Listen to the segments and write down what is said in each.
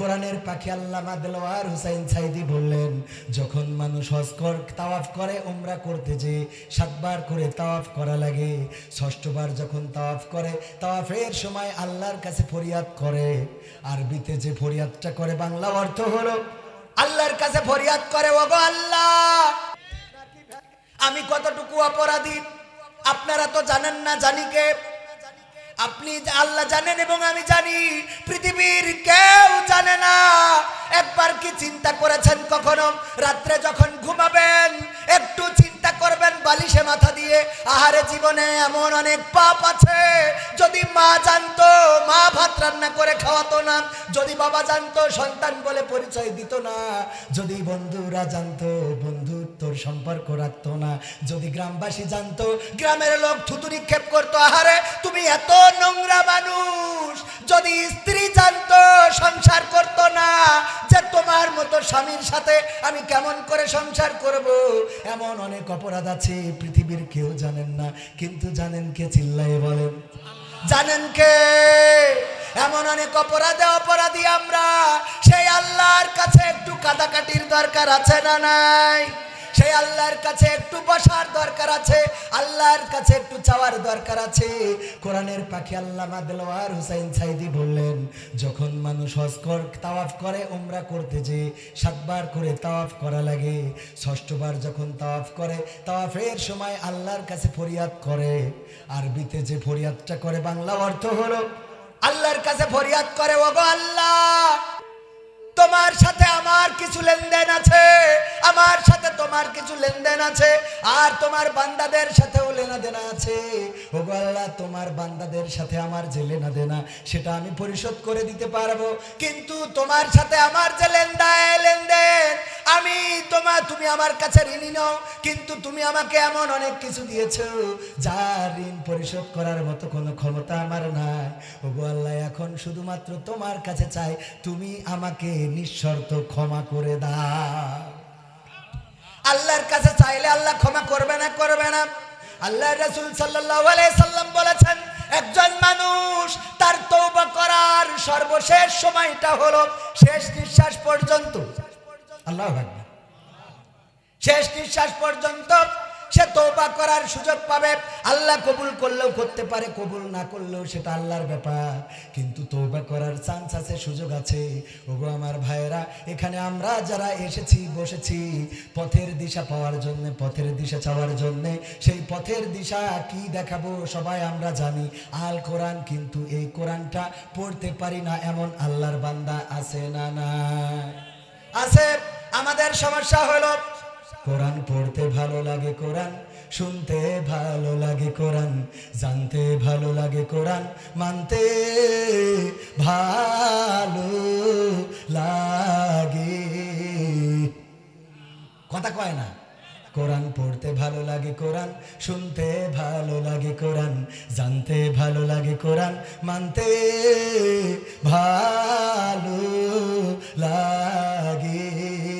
কোরআনের পাখি আল্লামা দেলোয়ার হুসাইন সাইদি বললেন, যখন মানুষ হজ তাওয়াফ করে ওমরা করতে যে সাতবার করে তাওয়াফ করা লাগে, ষষ্ঠবার যখন তাওয়াফ করে, তাওয়াফের সময় আল্লাহর কাছে ফরিয়াদ করে। আরবিতে যে ফরিয়াদটা করে, বাংলা অর্থ হলো, আল্লাহর কাছে ফরিয়াদ করে, ওগো আল্লাহ! আমি কতটুকু অপরাধী? আপনারা তো জানেন না জানি কে। আপনি আল্লাহ জানেন এবং আমি জানি, পৃথিবীর কেউ জানে না। একবার কি চিন্তা করেছেন কখনো? রাত্রে যখন ঘুমাবেন বালিশে মাথা দিয়ে, আহারে জীবনে এমন অনেক পাপ আছে। যদি মা জানতো, মা ভাত রান্না করে খাওয়াতো না, যদি বাবা জানতো, সন্তান বলে পরিচয় দিত না, যদি বন্ধুরা জানতো, বন্ধুত্বর সম্পর্ক রাখতো না, যদি গ্রামবাসী জানতো, গ্রামের লোক থুতু নিক্ষেপ করতো, আহারে তুমি এত নোংরা মানুষ। যদি স্ত্রী জানতো, সংসার করতো না, যে তোমার মতো স্বামীর সাথে আমি কেমন করে সংসার করব, এমন অনেক অপরাধ আছে। পৃথিবীর কেউ জানেন না, কিন্তু জানেন কে চিল্লাই বলেন। জানেন কে? এমন অনেক অপরাধে অপরাধী আমরা, সেই আল্লাহর কাছে একটু কাটাকাটির দরকার আছে না নাই? সেই আল্লাহর কাছে একটু বসার দরকার আছে, আল্লাহর কাছে একটু চাওয়ার দরকার আছে। কোরআনের পাখি আল্লামা দেলোয়ার হুসাইন সাইদি বললেন, যখন মানুষ হজ কর, তাওয়াফ করে, উমরা করতে যে সাতবার করে তাওয়াফ করা লাগে। ষষ্ঠবার যখন তাওয়াফ করে, তাওয়াফের সময় আল্লাহর কাছে ফরিয়াদ করে। আরবিতে যে ফরিয়াদটা করে, বাংলা অর্থ হলো, আল্লাহর কাছে ফরিয়াদ করে, ওগো আল্লাহ! তোমার সাথে আমার কিছু লেনদেন আছে, আমার সাথে তোমার কিছু লেনদেন আছে? আর তোমার বান্দাদের সাথেও লেনাদেনা আছে। ওগো আল্লাহ, তোমার বান্দাদের সাথে আমার যে লেনাদেনা, সেটা আমি পরিশোধ করে দিতে পারব। কিন্তু তোমার সাথে আমার যে লেনদেন লেনদেন, আমি তোমার তুমি আমার কাছে ঋণী নও। কিন্তু তুমি আমাকে এমন অনেক কিছু দিয়েছ যা ঋণ পরিশোধ করার মতো কোনো ক্ষমতা আমার নাই। ওগো আল্লাহ, এখন শুধুমাত্র তোমার কাছে চাই, তুমি আমাকে নিঃশর্ত ক্ষমা করে দাও। আল্লাহর কাছে চাইলে আল্লাহ ক্ষমা করবে না করবে না। আল্লাহ রসুল সাল্লাম বলেছেন, একজন মানুষ তার তৌবা করার সর্বশেষ সময়টা হলো শেষ নিঃশ্বাস পর্যন্ত। আল্লাহ শেষ নিঃশ্বাস পর্যন্ত তৌবা করার সুযোগ পাবে। আল্লাহ কবুল করলেও করতে পারে, কবুল না করলেও সেটা আল্লাহর ব্যাপার। কিন্তু তৌবা করার চান্স আছে, সুযোগ আছে। ওগো আমার ভাইয়েরা, এখানে আমরা যারা এসেছি, বসেছি, পথের দিশা পাওয়ার জন্য, পথের দিশা চাওয়ার জন্য, সেই পথের দিশা কি দেখাবো সবাই আমরা জানি। আল কোরআন কিন্তু এই কোরআনটা পড়তে পারি না, এমন আল্লাহর বান্দা আছে না না আছে। আমাদের সমস্যা হলো, কোরআন পড়তে ভালো লাগে, কোরআন শুনতে ভালো লাগে কোরআন, জানতে ভালো লাগে কোরআন, মানতে ভালো লাগে। কথা কয় না? কোরআন পড়তে ভালো লাগে কোরআন, শুনতে ভালো লাগে কোরআন, জানতে ভালো লাগে কোরআন, মানতে ভালো লাগে।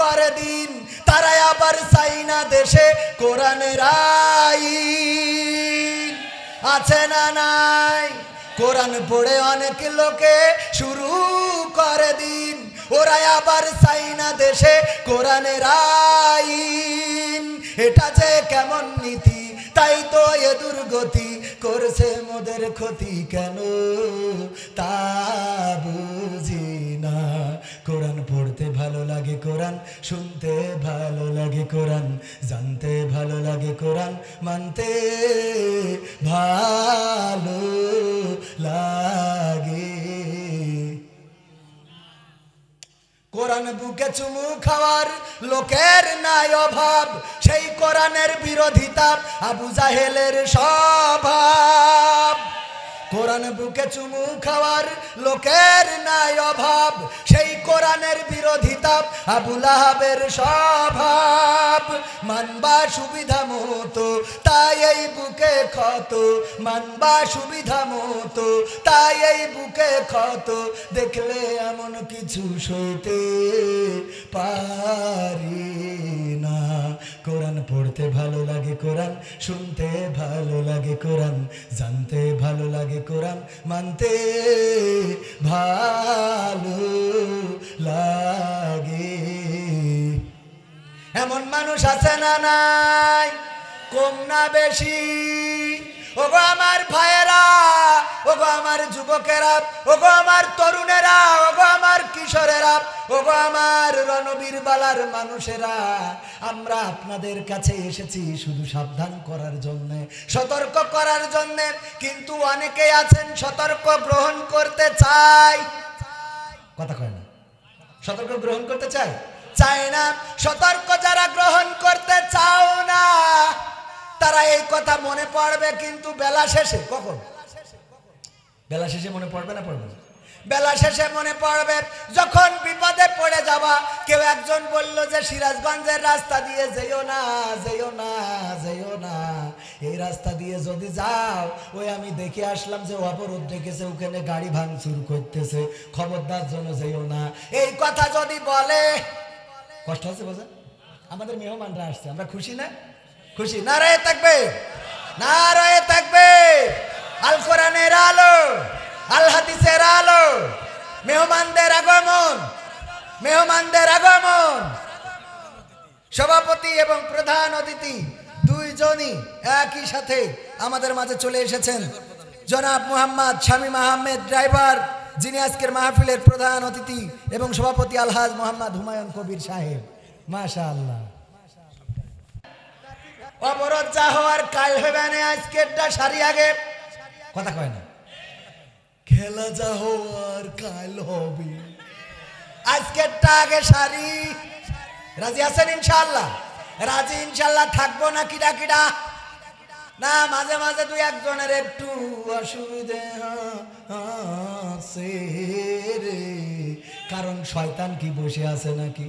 করে দিন, তারাই আবার চাই না দেশে কোরআনের আছে না নাই? কোরআন পড়ে অনেক লোকে শুরু করে দিন ওরা আবার চাই না দেশে কোরআনের আইন এটা যে কেমন নীতি, তাই তো এ দুর্গতি করছে মোদের ক্ষতি কেন? তা কোরআন, শুনতে ভালো লাগে কোরআন, জানতে ভালো লাগে কোরআন, মানতে ভালো লাগে। কোরআন বুকে চুমু খাওয়ার লোকের নাই অভাব, সেই কোরআনের বিরোধিতা আবু জাহেলের স্বভাব। কোরআন বুকে চুমু খাওয়ার লোকের নাই অভাব, সেই কোরআনের বিরোধিতা আবুল আহাবের স্বভাব। মানবা সুবিধা মতো, তাই এই বুকে ক্ষত। মানবা সুবিধা মতো, তাই এই বুকে ক্ষত। দেখলে এমন কিছু সইতে পারি না। কোরআন পড়তে ভালো লাগে কোরআন, শুনতে ভালো লাগে কোরআন, জানতে ভালো লাগে কোরআন, মানতে ভালো লাগে। এমন মানুষ আছে না নাই? কম না বেশি? ওগো আমার ভাইয়েরা, ওগো আমার যুবকেরা, ওগো আমার তরুণেরা, ওগো আমার কিশোরেরা, ওগো আমার রণবীর বালার মানুষেরা, আমরা আপনাদের কাছে এসেছি শুধু সাবধান করার জন্য, সতর্ক করার জন্য, কিন্তু অনেকেই আছেন সতর্ক গ্রহণ করতে চাই। কথা কয় না। সতর্ক গ্রহণ করতে চাই চাই না। সতর্ক যারা গ্রহণ করতে চাও না তারা এই কথা মনে পড়বে কিন্তু বেলা শেষে, কখন? বেলা শেষে মনে পড়বে না পড়বে? বেলা শেষে মনে পড়বে যখন বিপদে পড়ে যাবা, কেউ একজন বলল যে, সিরাজগঞ্জের রাস্তা দিয়ে যেও না যেও না যেও না। এই রাস্তা দিয়ে যদি যাও, ওই আমি দেখে আসলাম যে অবরোধ রেখেছে ওখানে গাড়ি ভাঙচুর করতেছে, খবরদার জন্য যেও না। এই কথা যদি বলে, কষ্ট হচ্ছে বোঝা? আমাদের মেহমানরা আসছে, আমরা খুশি না? খুশি? না রয়ে থাকবে না রয়ে থাকবে আল কোরআনের আলো, আল হাদিসের আলো, মেহমানদের আগমন মেহমানদের আগমন। সভাপতি এবং প্রধান অতিথি দুইজনই একই সাথে আমাদের মাঝে চলে এসেছেন। জনাব মুহাম্মদ শামীম আহমেদ ড্রাইভার, যিনি আজকের মাহফিলের প্রধান অতিথি এবং সভাপতি আলহাজ মোহাম্মদ হুমায়ুন কবির সাহেব। মাশা আল্লাহ অবরোধ যা হওয়ার কাল হবে না আজকেরটা সারি আগে। কথা কয় না। খেলা যা হওয়ার কাল হবে। আজকেরটা আগে সারি। রাজি আছেন ইনশাল্লাহ রাজি ইনশাল্লাহ থাকব না, কিডা কিডা? না, মাঝে মাঝে দুই একজনের একটু অসুবিধে কারণ শয়তান কি বসে আছে নাকি?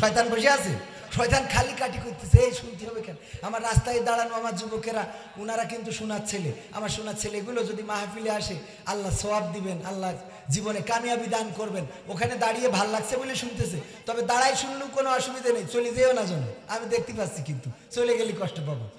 শয়তান বসে আছে? শয়তান খালি কাটি করতেছে, এই শুনতে হবে কেন? আমার রাস্তায় দাঁড়ানো আমার যুবকেরা ওনারা কিন্তু শোনার ছেলে। আমার শোনার ছেলেগুলো যদি মাহফিলে আসে, আল্লাহ সবাব দিবেন, আল্লাহ জীবনে কামিয়াবি দান করবেন। ওখানে দাঁড়িয়ে ভালো লাগছে বলে শুনতেছে। তবে দাঁড়ায় শুনলেও কোনো অসুবিধা নেই, চলে যেও না যেন। আমি দেখতে পাচ্ছি কিন্তু, চলে গেলে কষ্ট পাবো।